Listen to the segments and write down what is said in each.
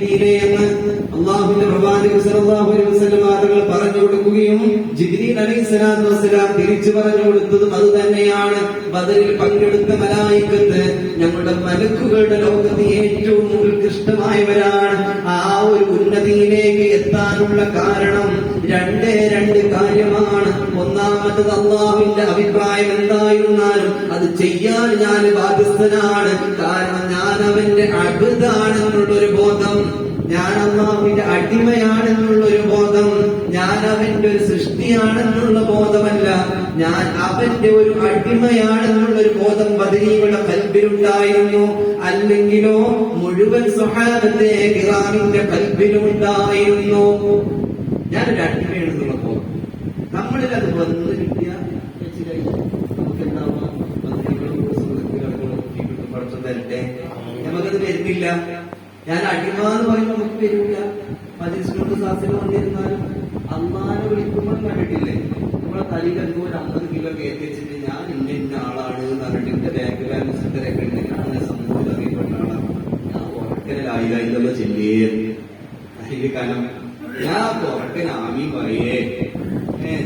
എന്ന് അള്ളാഹുവിന്റെ പ്രവാചകൻ സല്ലല്ലാഹു അലൈഹി വസല്ലം തങ്ങൾ പറഞ്ഞു കൊടുക്കുകയും ജിബ്രീൽ അലൈഹി സ്വലാത്തു വസ്സലാം തിരിച്ചു പറഞ്ഞു കൊടുത്തതും അത് തന്നെയാണ്. ബദറിൽ പങ്കെടുത്ത മലായിക്കത്ത് ഞങ്ങളുടെ മലക്കുകളുടെ ലോകത്ത് ഏറ്റവും ഉത്കൃഷ്ടമായവരാണ് ആ ഒരു ഉന്നതിയിലേക്ക് എത്താനുള്ള കാരണം രണ്ടേ രണ്ട് കാര്യമാണ്. ഒന്നാമത്തത് അള്ളാഹുവിന്റെ അഭിപ്രായം എന്തായിരുന്നാലും അത് ചെയ്യാൻ ഞാൻ ബാധ്യസ്ഥനാണ്. കാരണം ഞാൻ അവന്റെ അബുദാണെന്നുള്ളൊരു ബോധം. ഞാൻ അള്ളാഹുവിന്റെ അടിമയാണെന്നുള്ള ഒരു ബോധം. ഞാൻ അവന്റെ ഒരു സൃഷ്ടിയാണെന്നുള്ള ബോധമല്ല. ഞാൻ അവന്റെ ഒരു അടിമയാണെന്നുള്ള ഒരു ബോധം പതിനീവിടെ കൽബിലുണ്ടായിരുന്നു അല്ലെങ്കിലോ മുഴുവൻ സ്വഹാബത്തെ കിറാമിന്റെ കൽബിലുണ്ടായിരുന്നു ഞാൻ അടിമയാണെന്നുള്ള ബോധം നമ്മളിൽ അത് വന്ന് കിട്ടിയ വെച്ച് നമുക്കത് വരുന്നില്ല. ഞാൻ അടിമ എന്ന് പറയുമ്പോൾ നമുക്ക് വരില്ല. പതിനൊന്ന് ക്ലാസ്സിൽ വന്നിരുന്നാലും അമ്മാനെ വിളിക്കുമ്പോൾ കണ്ടിട്ടില്ലേ? നമ്മളെ തലയിൽ എന്തോ ഒരു അമ്പത് കിലോ കയറ്റി വെച്ചിട്ട് ഞാൻ ഇന്ന ഇന്ന ആളാണ് എന്ന് പറഞ്ഞിട്ട് ബാങ്ക് ബാലൻസ് ഇത്രയൊക്കെ ഞാൻ അങ്ങനെ സമൂഹത്തിൽ അറിയപ്പെട്ട ആളാണ്. ഞാൻ ഒരക്കലായി ചെല്ലേ അതിന്റെ കാലം ഞാൻ ഉറക്കൻ ആമി പറയേ.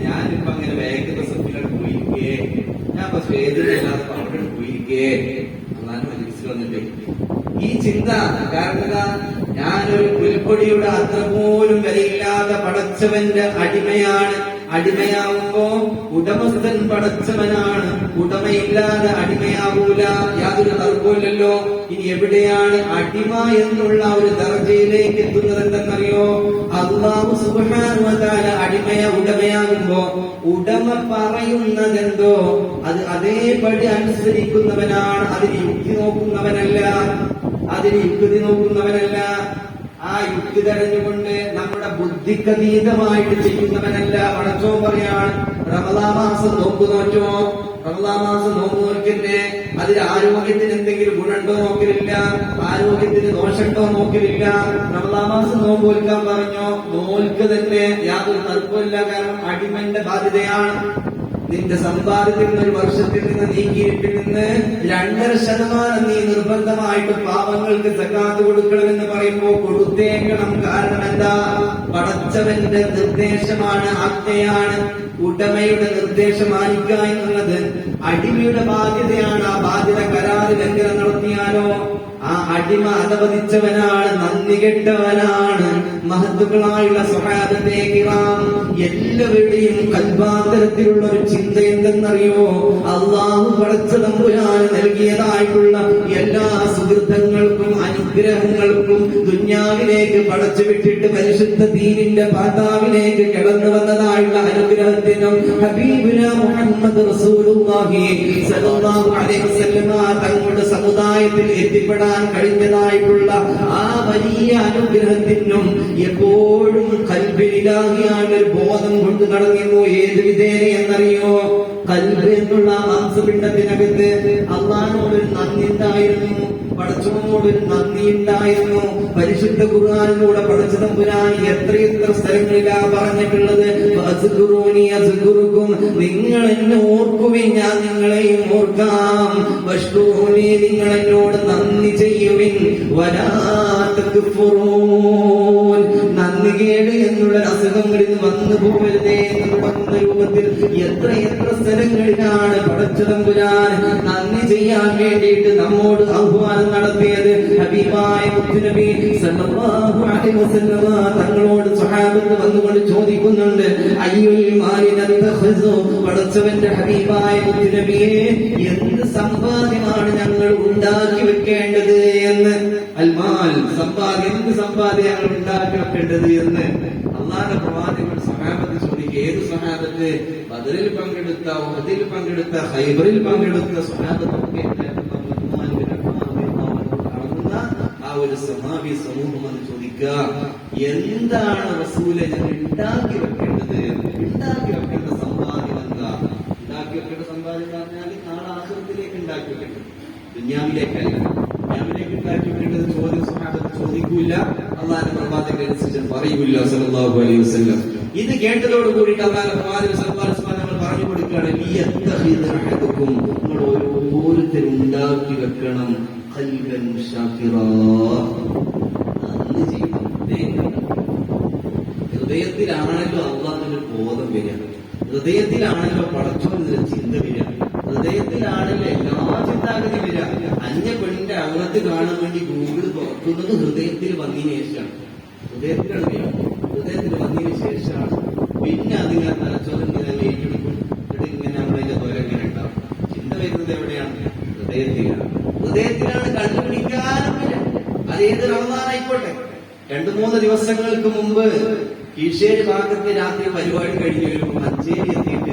ഞാനിപ്പോ അങ്ങനെ വേഗ ബസ്സത്തിലാണ് പോയിരിക്കേ. ഞാൻ ഇപ്പൊ വേദനയില്ലാതെ അവിടെ പോയിരിക്കേ. അതാണ് മനസ്സിൽ വന്നിട്ടേ ഈ ചിന്ത കാരണം? ഞാനൊരു പുൽപ്പൊടിയുടെ അത്ര പോലും വിലയില്ലാതെ പടച്ചവന്റെ അടിമയാണ്. അടിമയാവുമ്പോ ഉടമസ്ഥൻ പടച്ചവനാണ്. ഉടമയില്ലാതെ അടിമയാവൂല. യാതൊരു തർക്കമില്ലല്ലോ ഇനി എവിടെയാണ് അടിമ എന്നുള്ള ഒരു അള്ളാഹു സുബാനുവതാല അടിമയ ഉടമയാകുമ്പോ ഉടമ പറയുന്നതെന്തോ അത് അതേപടി അനുസരിക്കുന്നവനാണ് അതിന് യുക്തി നോക്കുന്നവനല്ല അതിന് യുക്തി നോക്കുന്നവനല്ല. ആ യുക്തി തെരഞ്ഞുകൊണ്ട് നമ്മുടെ ബുദ്ധിക്കതീതമായിട്ട് ചെയ്യുന്നവനല്ല. പടച്ചോ പറയാണ് റമദാ മാസം നോമ്പ് നോറ്റോ റമദാമാസം നോമ്പ് നോക്കിന്റെ അതിൽ ആരോഗ്യത്തിന് എന്തെങ്കിലും ഗുണമുണ്ടോ നോക്കലില്ല. ആരോഗ്യത്തിന് ദോഷമുണ്ടോ നോക്കലില്ല. റമദാമാസം നോമ്പ് നോൽക്കാൻ പറഞ്ഞോ? നോൽക്ക് തന്നെ യാതൊരു തർക്കമില്ല കാരണം അടിമന്റെ ബാധ്യതയാണ്. നിന്റെ സമ്പാദ്യത്തിൽ നിന്ന് ഒരു വർഷത്തിൽ നിന്ന് നീക്കിയിട്ടിൽ നിന്ന് രണ്ടര ശതമാനം നീ നിർബന്ധമായിട്ട് പാവങ്ങൾക്ക് സക്കാത്ത് കൊടുക്കണമെന്ന് പറയുമ്പോൾ കൊടുത്തേക്കണം. കാരണം എന്താ? പടച്ചവന്റെ നിർദ്ദേശമാണ് ആജ്ഞയാണ്. ഉടമയുടെ നിർദ്ദേശം എന്നുള്ളത്. അടിമയുടെ ബാധ്യതയാണ്. ആ ബാധ്യത കരാറ് ലംഘനം നടത്തിയാലോ? ആ അടിമ അധപതിച്ചവനാണ് നന്ദി കെട്ടവനാണ്. മഹത്തുക്കളായുള്ള സ്വഹാബത്തെ കിറാം എല്ലാവരുടെയും കൽപാന്തരത്തിലുള്ള ഒരു ചിന്ത എന്തെന്നറിയോ? അള്ളാഹു പടച്ച തമ്പുരാൻ നൽകിയതായിട്ടുള്ള എല്ലാ സുഹൃത്തങ്ങൾക്കും അനുഗ്രഹങ്ങൾക്കും ദുന്യാവിലേക്ക് പടച്ചു വിട്ടിട്ട് പരിശുദ്ധ ദീനിന്റെ പാതാവിലേക്ക് കിടന്നു വന്നതായുള്ള അനുഗ്രഹത്തിനും ഹബീബുന മുഹമ്മദ് റസൂലുള്ളാഹി അലൈഹി വസല്ലമ തങ്ങളുടെ സമുദായത്തിൽ എത്തിപ്പെടാൻ കഴിഞ്ഞതായിട്ടുള്ള ആ വലിയ അനുഗ്രഹത്തിനും എപ്പോഴും കൽപ്പിലാകിയാണ് ഒരു ബോധം കൊണ്ട് നടന്നിരുന്നു. ഏത് വിധേന എന്നറിയോ? കൽബ് എന്നുള്ള മാംസപിണ്ടത്തിനകത്ത് അള്ളാഹിനോട് നന്ദി ഉണ്ടായിരുന്നു പടച്ചവനോട് ഒരു നന്ദി ഉണ്ടായിരുന്നു പരിശുദ്ധ ഖുർആാനിലൂടെ പഠിച്ച തമ്പുരാൻ എത്രയെത്ര സ്ഥലങ്ങളിലാ പറഞ്ഞിട്ടുള്ളത്? നിങ്ങൾ എന്നെ ഓർക്കുവിൻ ഞാൻ നിങ്ങളെയും ഓർക്കാം. നിങ്ങൾ എന്നോട് നന്ദി ചെയ്യുവിൻ. വരാത്തൂൻ വന്നു പോകരുതേ എന്ന് രൂപത്തിൽ എത്ര എത്ര സ്ഥലങ്ങളിലാണ് പടച്ചതമ്പുരാൻ നന്ദി ചെയ്യാൻ വേണ്ടിയിട്ട് നമ്മോട് ആഹ്വാനം നടത്തിയത്. ഹബീബായ മുത്തുനബി സല്ലല്ലാഹു അലൈഹി വസല്ലമ തങ്ങളോട് സ്വഹാബത്ത് വന്നുകൊണ്ട് ചോദിക്കുന്നുണ്ട് അയ്യുൽ മാലിനത്തഖസു പടച്ചവന്റെ ഹബീബായ മുത്തുനബിയെ എന്ത് സമ്പാദ്യമാണ് ഞങ്ങൾ ഉണ്ടാക്കി വെക്കേണ്ടത്? അൽമാൽ സമ്പാദ്യം എന്ത് സമ്പാദ്യങ്ങൾ ഞങ്ങൾ ഉണ്ടാക്കി വെക്കേണ്ടത് എന്ന് അള്ളാന്റെ പ്രവാചകൻ സഹാബത്ത് ചോദിക്കുക ഏത് സഹാബത്ത്? ബദറിൽ പങ്കെടുത്ത ഉഹദിൽ പങ്കെടുത്ത ഹൈബറിൽ പങ്കെടുത്ത സഹാബത്തൊക്കെ ആ ഒരു സമാവി സമൂഹം എന്ന് ചോദിക്കുക എന്താണ് റസൂലെ ഞാൻ ഉണ്ടാക്കി വെക്കേണ്ടത്? ഉണ്ടാക്കി വെക്കേണ്ട സമ്പാദ്യം എന്താ? ഉണ്ടാക്കി വെക്കേണ്ട സമ്പാദ്യം പറഞ്ഞാൽ നാളെ ആശ്രമത്തിലേക്ക് ഉണ്ടാക്കി വെക്കേണ്ടത്. ദുന്യാവിലേക്കല്ല. ചോദിക്കൂല അള്ളാഹിന്റെ പ്രവാചകനുസരിച്ച് പറയൂല സല്ലല്ലാഹു അലൈഹി വസല്ലം. ഇത് കേട്ടതോട് കൂടിയിട്ട് പ്രവാചകൻ പറഞ്ഞു കൊടുക്കുകയാണ് ഓരോരുത്തരും ഉണ്ടാക്കി വെക്കണം. ഹൃദയത്തിലാണല്ലോ അള്ളാഹിന്റെ ബോധം വരിക. ഹൃദയത്തിലാണല്ലോ പടച്ചവന്റെ ചിന്ത വരിക. ഹൃദയത്തിലാണല്ലോ എല്ലാ ചിന്താഗതി വരിക. അന്യ പെണ്ണിന്റെ അകത്ത് കാണാൻ വേണ്ടി ഗൂഗിൾ തുറക്കുന്നത് ഹൃദയത്തിൽ വന്നതിന് ശേഷമാണ്. ഹൃദയത്തിലാണ് ഹൃദയത്തിൽ വന്നതിന് ശേഷമാണ്. പിന്നെ അതിനെ തലച്ചോറ് ഇങ്ങനെ ഏറ്റെടുക്കും എന്നിട്ട് ഇങ്ങനെ നമ്മളതിന്റെ ദൂരം ഇങ്ങനെ ഉണ്ടാവും. ചിന്ത വരുന്നത് എവിടെയാണ്? ഹൃദയത്തിലാണ്. ഹൃദയത്തിലാണ് കണ്ടുപിടിക്കാനും അത് ഏത് റമദാനായിക്കോട്ടെ രണ്ടു മൂന്ന് ദിവസങ്ങൾക്ക് മുമ്പ് കീഴ്ശേരി ഭാഗത്ത് രാത്രി പരിപാടി കഴിഞ്ഞ് വരുമ്പോൾ മഞ്ചേരി എത്തിയിട്ട്